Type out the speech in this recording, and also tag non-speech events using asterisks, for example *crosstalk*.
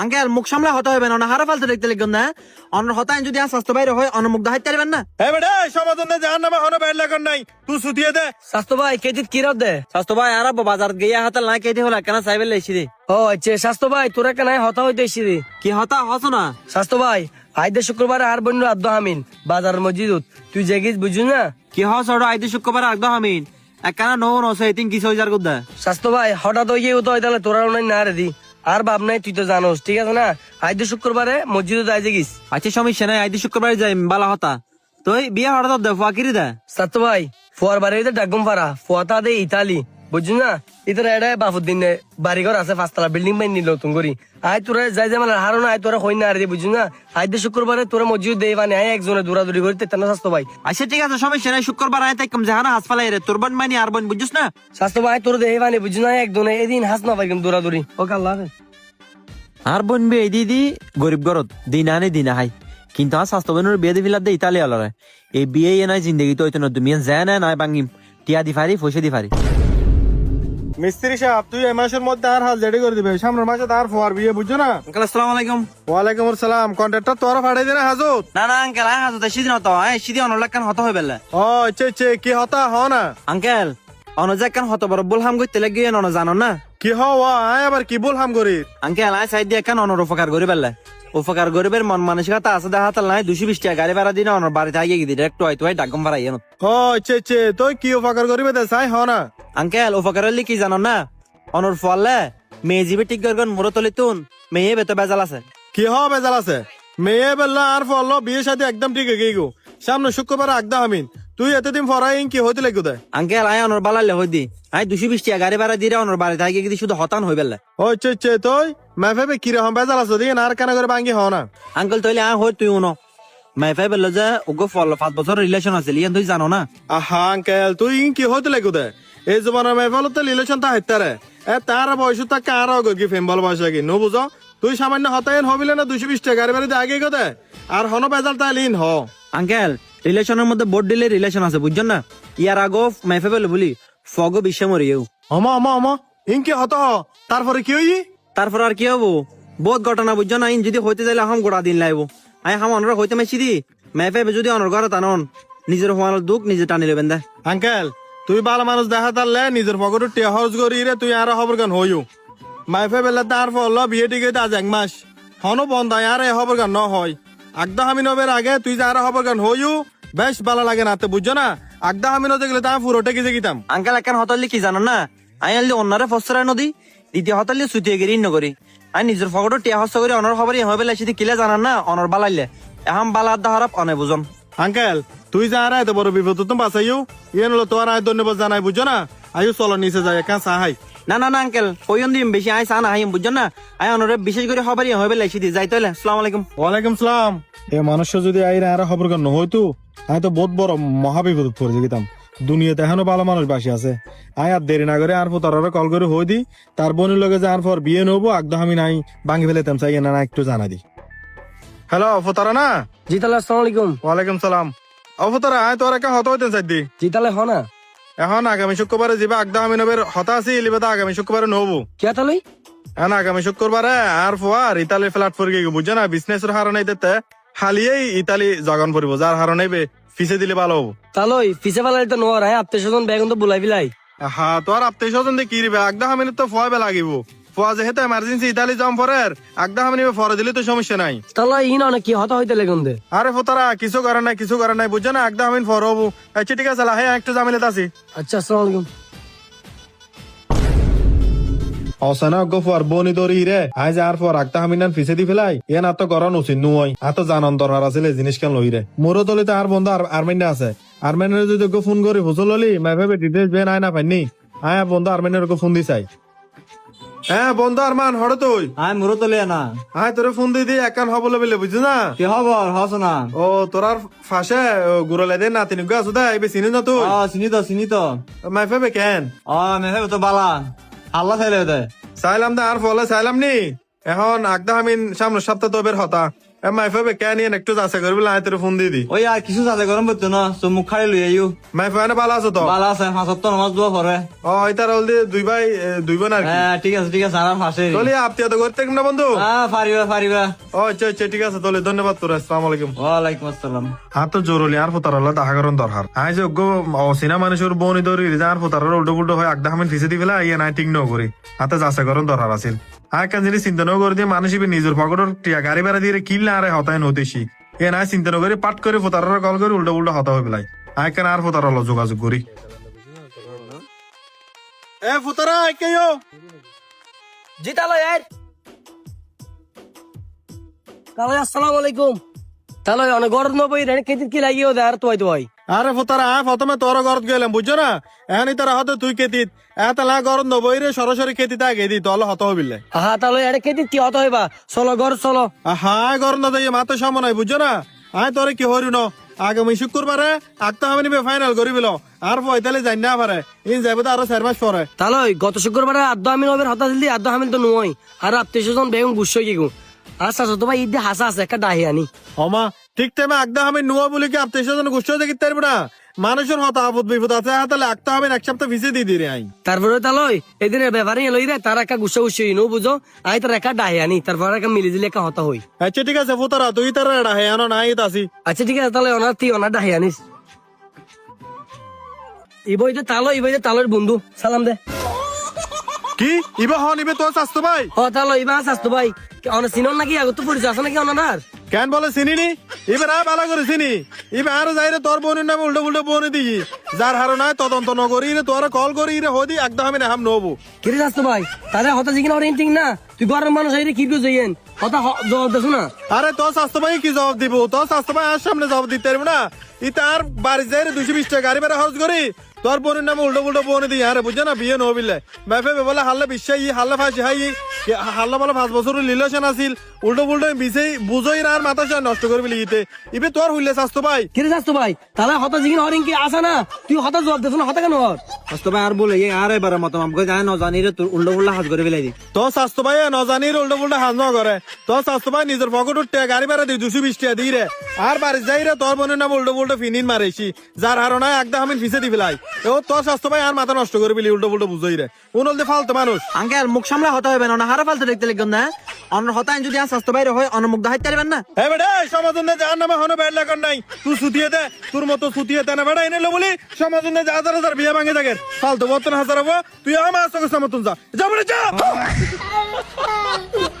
Uncle মুখ সামলা হতে হবে না হারা ফালতে দেখতে লিখুন না। অন্য হতায় যদি আর স্বাস্থ্য বাইরে হয় অন্য মুখ দেখাইতে পারবেন না। এ বেটা সমাধান জাহান নামে হনো বেড় লাগান নাই। তুই সুতিয়ে দে। স্বাস্থ্য ভাই কেজিত কি রাত দে? স্বাস্থ্য ভাই আর বাজার গিয়ে হাতাল না কেটে হলা কেন চাইবে লেছি রে? ও আচ্ছা স্বাস্থ্য ভাই তোরা কেন হতা হইতে এসি রে। কি হতা হস না। স্বাস্থ্য ভাই আইদে শুক্রবার আর বন্য আব্দ হামিন বাজার মসজিদত। তুই জেগিস বুঝু না? কি হস ওটা আইতে শুক্রবার আগদ হামিন। একখানা নো নো সে তিন কিছু যার গুদা স্বাস্থ্য ভাই হঠাৎ হয়ে তো তাহলে তোরা নাই না রে দি। আর বাপ নাই তুই তো জানোস ঠিক আছে না? আইদে শুক্রবারে মসজিদে যাই যে গিস আচ্ছা সমস্যা নাই আইতে শুক্রবারে যাই বালা হতা। তুই বিয়ে হঠাৎ দে ফাকিরি দে। সাত ভাই ফুয়ার বাড়ি ডাকুম পারা ফুয়াতা দে ইতালি। বুঝু না? ইতারা এটা বাফুদ্দিন বাড়িঘর আছে পাঁচতলা বিল্ডিং বাই নিল নতুন করি আই তোরা যাই যাই মানে হারো না আই তোরা হই না আর বুঝু না? আই দে শুক্রবারে তোরা মসজিদ দেই মানে আই একজনে দৌড়াদৌড়ি করি তেতান্ন স্বাস্থ্য ভাই আচ্ছা ঠিক আছে সমস্যা নাই শুক্রবার আয় তাই কম জাহানা হাসপালাই রে তোর বোন মানি আর বোন বুঝছিস না? স্বাস্থ্য ভাই তোর দেই মানে বুঝু না? একজনে এদিন হাস না পাই কিন্তু দৌড়াদৌড়ি ওকে আল্লাহ। আর বোন বিয়ে দি দি গরিব গরত দিন আনে দিন হাই। কিন্তু আর স্বাস্থ্য বোনের বিয়ে দিবিলার দে ইতালি আলারে এই বিয়ে এ নাই জিন্দগি তো হইতো না তুমি যায় না নাই বাঙ্গিম টিয়া দি ফারি পয়সা দি ফারি মিস্ত্রি সাহেব তুই এই মাসের মধ্যে আর হাল জেডি করে দিবে। সামনের মাসে আর ফোয়ার বিয়ে বুঝছ না? আঙ্কেল আসসালামু আলাইকুম। ওয়ালাইকুম আসসালাম। কন্ট্রাক্টর তোরা ফাটাই দে না হাজত। না না আঙ্কেল আয় হাজতে সিদিন হতো। আয় সিদি অনলাক কান হতো হয়ে বেলা? ও ইচ্ছে ইচ্ছে কি হতা হ না? আঙ্কেল অনজা কান হতো? বড় বল হাম গইতে লাগিয়ে নন জানো না? কি হওয়া আয় আবার কি বল হাম করি? আঙ্কেল আয় সাইড দিয়ে কান অনর উপকার করি বেলা? উপকার গরিবের মন মানসিকতা আছে দেখা তাল নাই দুশো বিশ টাকা গাড়ি ভাড়া দিন অনর বাড়িতে আগে গিয়ে ডিরেক্ট হয় ডাকম ভাড়া ইয়ে ও ইচ্ছে ইচ্ছে তুই কি উপকার করিবে দে চাই হ না? আঙ্কেল উপকার হলে কি জানো না? অনর ফলে মেয়ে জিবে ঠিক করবেন মোর তলি তুন। মেয়ে বেতো বেজাল আছে। কি হ বেজাল আছে? মেয়ে বেলা আর ফল বিয়ে সাথে একদম ঠিক হয়ে গো সামনে শুক্রবার আগদা হামিন। তুই এতদিন ফরাই কি হইতে লাগু দে? আঙ্কেল আয় অনর বালালে হই দি। আয় দুশো বিশ টাকা গাড়ি ভাড়া দিয়ে অনর বাড়িতে আগে গিয়ে শুধু হতান হই বেলা ও ইচ্ছে ইচ্ছে তুই? মেফে কি রকম বেজাল আছে দিয়ে আর কেন করে ভাঙ্গি হ না? আঙ্কেল তইলে আয় হই তুই উনো। মাইফাই বলল যে ওগো ফল পাঁচ বছর রিলেশন আছে লিয়ান তুই জানো না? আহা আঙ্কেল তুই কি হইতে লাগু দে? এই জমানার মেফল তো রিলেশন তা হাইতারে। এ তার বয়স তা কার কি ফেম বল বয়স কি নো বুঝো? তুই সামান্য হতায়ন হবিলে না দুশো বিশ টাকা গাড়ি আগে গদে আর হন বেজাল তাই লিন হ। আঙ্কেল রিলেশনের মধ্যে বোর্ড দিলে রিলেশন আছে বুঝছেন না? ইয়ার আগো মাইফাই বলে বলি ফগো বিশ্বে মরিয়েও অমা অমা অমা ইনকি হত তারপরে কি হই? তারপর আর কি হব? বহুত ঘটনা বুঝছ না? ইন যদি হইতে যাইলে হাম গোড়া দিন লাইব। আই হাম অনরা হইতে মাইছি দি। মাইফাই যদি অনর ঘরে টানন নিজের হওয়ার দুঃখ নিজে টানি লেবেন দে আঙ্কেল তুই ভালো মানুষ দেখা তারলে নিজের পকেটে টিয়া হজ করি রে, তুই আর হবর গান হইও। মাইফে বেলা তার ফল বিয়ে টিকে আজ এক মাস। হনো বন্ধ আর এ হবর গান ন হয় আগদা হামি নবের আগে তুই যে আর হবর গান হইও, বেশ ভালো লাগে না তে, বুঝছ না? আগদা হামি নতে গেলে তা পুরো টেকে যেতাম আঙ্কেল, একান হতালি কি জানো না? আই আনলি অন্যরে ফসরাই নদী, দ্বিতীয় হতালি সুতিয়ে গেরি নগরি। আই নিজের ফকটো টিয়া হস্ত করে, অনর খবরই হবে লাইছি কিলে জানান না, অনর বালাইলে। এহাম বালা আদা হারাপ অনে বুঝন আঙ্কেল তুই যে আর এত বড় বিপদ তুমি বাঁচাইও ইয়ে নলো তোর আয় ধন্যবাদ জানাই বুঝছ না? আয়ু চলো নিচে যাই একা সাহাই না না না আঙ্কেল কইন দিম বেশি আই সানা হাইম বুঝছেন না? আই অনরে বিশেষ করে খবরই হবে লাইছি দি যাই তাইলে আসসালামু আলাইকুম। ওয়ালাইকুম সালাম। এ মানুষ যদি আইরা আর খবর কেন হইতো আমি তো বহুত বড় মহাবিপদ পড়ে যেতাম দুনিয়াতে এখনও ভালো মানুষ বাসি আছে। আয় আর দেরি না করে আর তারা কল করে হই দি। তার বোনের লগে যে আর পর বিয়ে নেব একদম আমি নাই। ভাঙি ফেলেতাম চাই না না একটু জানা দি। হ্যালো ফতারা না? জি তাহলে আসসালামু আলাইকুম ওয়ালাইকুম সালাম। অফতারা আয় তোর একা হত হইতেন চাই দি জি তাহলে হ না। এখন আগামী শুক্রবারে যাবা একদম আমি নবের হতা আছি লিবে তো আগামী শুক্রবারে নহবো কে তাহলে এখন আগামী শুক্রবারে আর ফোয়ার ইতালি ফ্লাট ফর গিয়ে বুঝছ না? বিজনেসের হারণে দিতে হালিয়েই ইতালি জগন পড়ব যার হারণে ফিসে দিলে ভালো হব। তাহলে ফিসে ফেলাই তো নোয়ার হ্যাঁ আত্মীয় স্বজন বেগুন তো বুলাই বিলাই হা তোর আত্মীয় স্বজন দিয়ে কি রিবে আগদা হামিনে তো ফোয়া বে লাগিব ফোয়া যেহেতু এমার্জেন্সি ইতালি যাম পরের। আগদা হামিনে ফরে দিলে তো সমস্যা নাই। তাহলে ই না কি হতা হইতে লেগুন দে। আরে ফোতারা কিছু করে নাই কিছু করে নাই বুঝছ না? আগদা হামিন ফর হব। আচ্ছা ঠিক আছে লাহে একটু জামিলে আছি। আচ্ছা আসসালামু আলাইকুম। অসানা বনি দরি রে আজ আর হামিনান ফিসে দি ফেলাই এ না তো গরন উচিত নুই আতো জানন দরকার আছে জিনিস কেন লই রে। মোরো দলিতে আর বন্ধু আর্মেনিয়া আছে। আর্মেনিয়ার যদি ফোন করি হুজল ললি মাই ভাবে ডিটেলস বেন আয় না পাইনি। আয়া বন্ধু আর্মেনিয়ার ফোন দি চাই হ্যাঁ বন্ধু আর মান হড় তুই? আয় মুরো লিয়া না আয় তোরে ফোন দিয়ে দিয়ে একান হব বলে বুঝছ না? কি খবর হস না ও তোর আর ফাঁসে গুড়লে দে না তিনি আছো দে এবে চিনি না তুই? চিনি তো চিনি তো। মাই ফেবে কেন? আ মাই ফেবে তো বালা। আল্লাহ চাইলে দে। চাইলাম দে আর ফলে চাইলাম নি? এখন আগদা আমিন সামনের সপ্তাহ তো বের হতা। এ মাইফা বে কেন ইয়ে একটু যাচাই করবি লাই তোর ফোন দিয়ে দি। ওই আর কিছু যাতে গরম পড়তো না তো মুখ খাই লই আইও। মাইফা ভালো আছো তো ভালো আছে পাঁচত তো নামাজ দোয়া পরে ও ইতার হল দিয়ে দুই ভাই দুই বোন আর হ্যাঁ ঠিক আছে ঠিক আছে আরাম ফাঁসে তোলে আপতিয়া তো করতে না বন্ধু? হ্যাঁ পারিবা পারিবা ও আচ্ছা আচ্ছা ঠিক আছে তোলে ধন্যবাদ তোর আসসালামু আলাইকুম। ওয়ালাইকুম আসসালাম। হাত তো জরুরি আর ফোতার হলো দেখা করুন দরকার আই অসিনা মানুষের বনি আর ফোতার উল্টো পুল্টো হয় আগদা হামিন ফিসে দিবে ইয়ে নাই ঠিক নও করি হাতে যাচাই করুন দরকার আছিল। আর কান জিনিস চিন্তা করে দিয়ে মানুষ নিজের পকেটের টিয়া গাড়ি বেড়া দিয়ে কিনলে আর হতায় নতেছি এ নাই চিন্তা নগরি পাট করে ফোতারার কল করে উল্টা উল্টা হতা হয়ে পেলাই। আই কেন আর ফোতার হলো যোগাযোগ করি এ ফোতারা কেউ জি তালো ইয়ার তালো আসসালামু আলাইকুম। তাহলে অনেক গরম নবই রে কেদিন কি লাগিও দে আর তোয় তোই আরে ফোতারা প্রথমে তোর ঘরত গেলাম বুঝছ না? এখন তারা হতে তুই কেতিত এত লা গরম নবই রে সরাসরি কেতিত আগে দি তলে হত হবিলে আহা তালো এর কেদিন কি হত হইবা? চলো ঘর চলো। হাই গরম না যাই মাতে সম নাই বুঝছ না? আয় তোরে কি হরি ন? আগামী শুক্রবারে আগতে হবে নিবে ফাইনাল করি বিল। আর পয়তালে যাই না পারে। ইন যাবে তো আরও চার মাস পরে। তালো গত শুক্রবারে আদ্য আমিন হবে হতা দিলি আদ্য আমিন তো নয় আর আত্মীয় স্বজন বেগুন গুস্ব কি গু? আচ্ছা তো ভাই ঈদে হাসা আছে একটা ডাহি আনি। হমা ঠিক টাইমে আগদা আমি নুয়া বলি কি আপনি সেজন গুষ্ঠ দেখি তারবে না মানুষের হতা আপদ বিপদ আছে তাহলে আগতে হবে এক সপ্তাহ ফিসে দিয়ে দিরে আই তারপরে তালই এদিনের ব্যাপারে লই রে তার একটা গুস্ব গুস্ব নো বুঝো আই তার একটা ডাহি আনি তারপরে একটা মিলি দিলে একটা হতা হই আচ্ছা ঠিক আছে ফুতারা তুই তার এডা হে আনো নাই আসি আচ্ছা ঠিক আছে তাহলে ওনার তুই ওনার ডাহি আনিস ইবই তো তালো ইবই তো তালোর বন্ধু সালাম দে। কি? ইবা হন ইবে তোর স্বাস্থ্য ভাই? ও তালো ইবা আসতো ভাই। অনেক সিনন নাকি আগত পরিচয় আছে নাকি ওনার কেন বলে চিনিনি? এবার আর ভালো করে চিনি। এবার আরও যাই রে তোর বোনের নামে উল্টো উল্টো বোনে দিই। যার হারো নাই তদন্ত নকরি রে তোর কল করি রে হদি একদম আমি নাম নবো। কিরে আসতো ভাই তাহলে হতা জিগিন ওর ঠিক না? তুই ঘরের মানুষ আইরে কি করে যাইয়েন হতা জবাব দেছো না? আরে তোর স্বাস্থ্য ভাই কি জবাব দিব? তোর স্বাস্থ্য ভাই আর সামনে জবাব দিতে পারব না? ই তার বাড়ি যাই রে দুশো বিশ টাকা গাড়ি বেড়া খরচ করি। তোর বোনের নামে উল্টো উল্টো বোনে দিই। আরে বুঝছ না বিয়ে নবিলে বেফে বেবলে হাল্লা বিশ্বাস হাল্লা ফাঁসি হাই হাল্লা বলে পাঁচ বছর রিলেশন আছিল। উল্টো উল্টো বিছেই বুঝই আর মাথা সে নষ্ট করবি লিগিতে। ইবে তোর হইলে স্বাস্থ্য ভাই। কিরে আসতো ভাই? তাহলে হতা জিগিন হরিং কি আসা না? তুই হতা জবাব দেছো না হতা কেন হর? আস্তো ভাই আর বলে আর এবার মত আমাকে যায় না জানি রে তোর উল্টো উল্টা হাত করে ফেলাই দি। তোর স্বাস্থ্য ভাই নজানি উল্টো উল্টো হাজ ন করে তোর স্বাস্থ্য ভাই নিজের পকেট উঠতে গাড়ি বেড়া দিই দুশো বিশ টাকা দিই রে। আর বাড়ি যাই রে তোর বোনের নাম উল্টো উল্টো ফিনিন মারেছি। যার হারো নাই একদম আমি ফিসে দি ফেলাই ও তোর স্বাস্থ্য ভাই আর মাথা নষ্ট করে বিলি উল্টো উল্টো বুঝই রে। উনল ফালতো মানুষ। আঙ্কেল মুখ সামলা হতে হবে না হারা ফালতু দেখতে লাগবেন না। অন্য হতায় যদি আর স্বাস্থ্য বাইরে হয় অনমুগ্ধ হাইতে পারবেন না? হ্যাঁ বেটা সমাজনে যার নামে হনো বেড় লাগার নাই। তুই সুতিয়ে দে তোর মতো সুতিয়ে দে না বেটা এনে লো বলি সমাজনে যা হাজার হাজার বিয়ে ভাঙে থাকে। ফালতু বর্তন হাজার হব তুই আমার সঙ্গে সমর্থন যা। যা বলে যা! *laughs* *laughs*